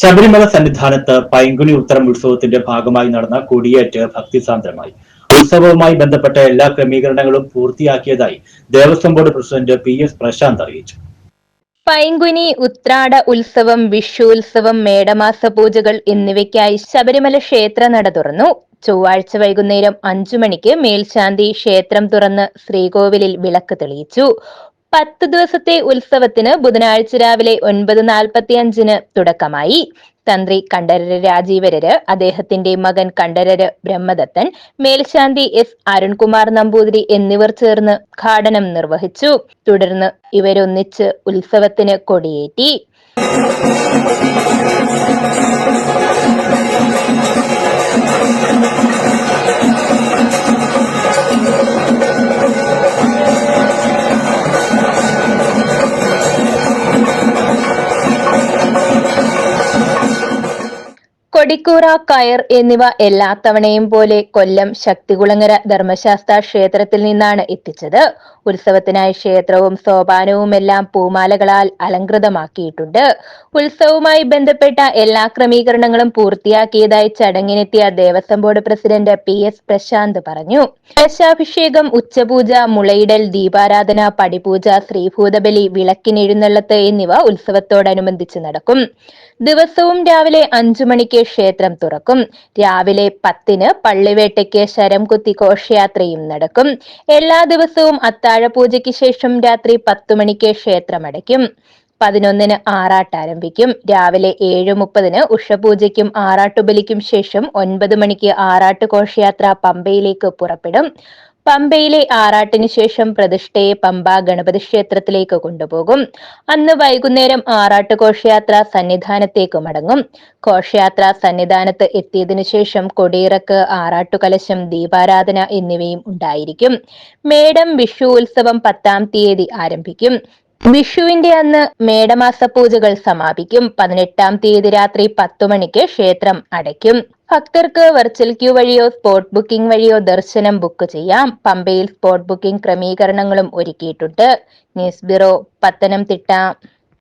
ശബരിമല സന്നിധാനത്ത് പൈങ്കുണി ഉത്തരം ഉത്സവത്തിന്റെ ഭാഗമായി നടന്ന കൊടിയേറ്റ് ഭക്തിസാന്ദ്രമായി ഉത്സവവുമായി ബന്ധപ്പെട്ട എല്ലാ ക്രമീകരണങ്ങളും പൂർത്തിയാക്കിയതായി Devaswom board president P S Prashanth അറിയിച്ചു. പൈങ്കുനി ഉത്രാട ഉത്സവം വിഷു ഉത്സവം മേടമാസ പൂജകൾ എന്നിവയ്ക്കായി ശബരിമല ക്ഷേത്ര നട തുറന്നു. ചൊവ്വാഴ്ച വൈകുന്നേരം അഞ്ചു മണിക്ക് മേൽശാന്തി ക്ഷേത്രം തുറന്ന് ശ്രീകോവിലിൽ വിളക്ക് തെളിയിച്ചു. പത്ത് ദിവസത്തെ ഉത്സവത്തിന് ബുധനാഴ്ച രാവിലെ ഒൻപത് നാൽപ്പത്തി അഞ്ചിന് തുടക്കമായി. തന്ത്രി കണ്ഠരര് രാജീവരര് അദ്ദേഹത്തിന്റെ മകൻ കണ്ഠരര് ബ്രഹ്മദത്തൻ മേൽശാന്തി എസ് അരുൺകുമാർ നമ്പൂതിരി എന്നിവർ ചേർന്ന് ഉദ്ഘാടനം നിർവഹിച്ചു. തുടർന്ന് ഇവരൊന്നിച്ച് ഉത്സവത്തിന് കൊടിയേറ്റി. കൊടിക്കൂറ കയർ എന്നിവ എല്ലാ തവണയും പോലെ കൊല്ലം ശക്തികുളങ്ങര ധർമ്മശാസ്ത്ര ക്ഷേത്രത്തിൽ നിന്നാണ് എത്തിച്ചത്. ഉത്സവത്തിനായി ക്ഷേത്രവും സോപാനവും എല്ലാം പൂമാലകളാൽ അലങ്കൃതമാക്കിയിട്ടുണ്ട് ഉത്സവവുമായി ബന്ധപ്പെട്ട എല്ലാ ക്രമീകരണങ്ങളും പൂർത്തിയാക്കിയതായി ചടങ്ങിനെത്തിയ Devaswom board president P S Prashanth പറഞ്ഞു. ദശാഭിഷേകം ഉച്ചപൂജ മുളയിടൽ ദീപാരാധന പടിപൂജ ശ്രീഭൂതബലി വിളക്കിനെഴുന്നള്ളത്ത് എന്നിവ ഉത്സവത്തോടനുബന്ധിച്ച് നടക്കും. ദിവസവും രാവിലെ അഞ്ചു മണിക്ക് ക്ഷേത്രം തുറക്കും. രാവിലെ പത്തിന് പള്ളിവേട്ടയ്ക്ക് ശരം കുത്തി ഘോഷയാത്രയും നടക്കും. എല്ലാ ദിവസവും അത്താഴ പൂജയ്ക്ക് ശേഷം രാത്രി പത്തു മണിക്ക് ക്ഷേത്രം അടയ്ക്കും. പതിനൊന്നിന് ആറാട്ട് ആരംഭിക്കും. രാവിലെ ഏഴ് മുപ്പതിന് ഉഷപൂജയ്ക്കും ആറാട്ടുബലിക്കും ശേഷം ഒൻപത് മണിക്ക് ആറാട്ട് ഘോഷയാത്ര പമ്പയിലേക്ക് പുറപ്പെടും. പമ്പയിലെ ആറാട്ടിന് ശേഷം പ്രതിഷ്ഠയെ പമ്പ ഗണപതി ക്ഷേത്രത്തിലേക്ക് കൊണ്ടുപോകും. അന്ന് വൈകുന്നേരം ആറാട്ട് ഘോഷയാത്ര സന്നിധാനത്തേക്ക് മടങ്ങും. ഘോഷയാത്ര സന്നിധാനത്ത് എത്തിയതിനു ശേഷം കൊടിയിറക്ക് ആറാട്ടുകലശം ദീപാരാധന എന്നിവയും ഉണ്ടായിരിക്കും. മേടം വിഷു ഉത്സവം പത്താം തീയതി ആരംഭിക്കും. വിഷുവിന്റെ അന്ന് മേടമാസ പൂജകൾ സമാപിക്കും. പതിനെട്ടാം തീയതി രാത്രി പത്തു മണിക്ക് ക്ഷേത്രം അടയ്ക്കും. ഭക്തർക്ക് വെർച്വൽ ക്യൂ വഴിയോ സ്പോട്ട് ബുക്കിംഗ് വഴിയോ ദർശനം ബുക്ക് ചെയ്യാം. പമ്പയിൽ സ്പോട്ട് ബുക്കിംഗ് ക്രമീകരണങ്ങളും ഒരുക്കിയിട്ടുണ്ട്. News bureau Pathanamthitta.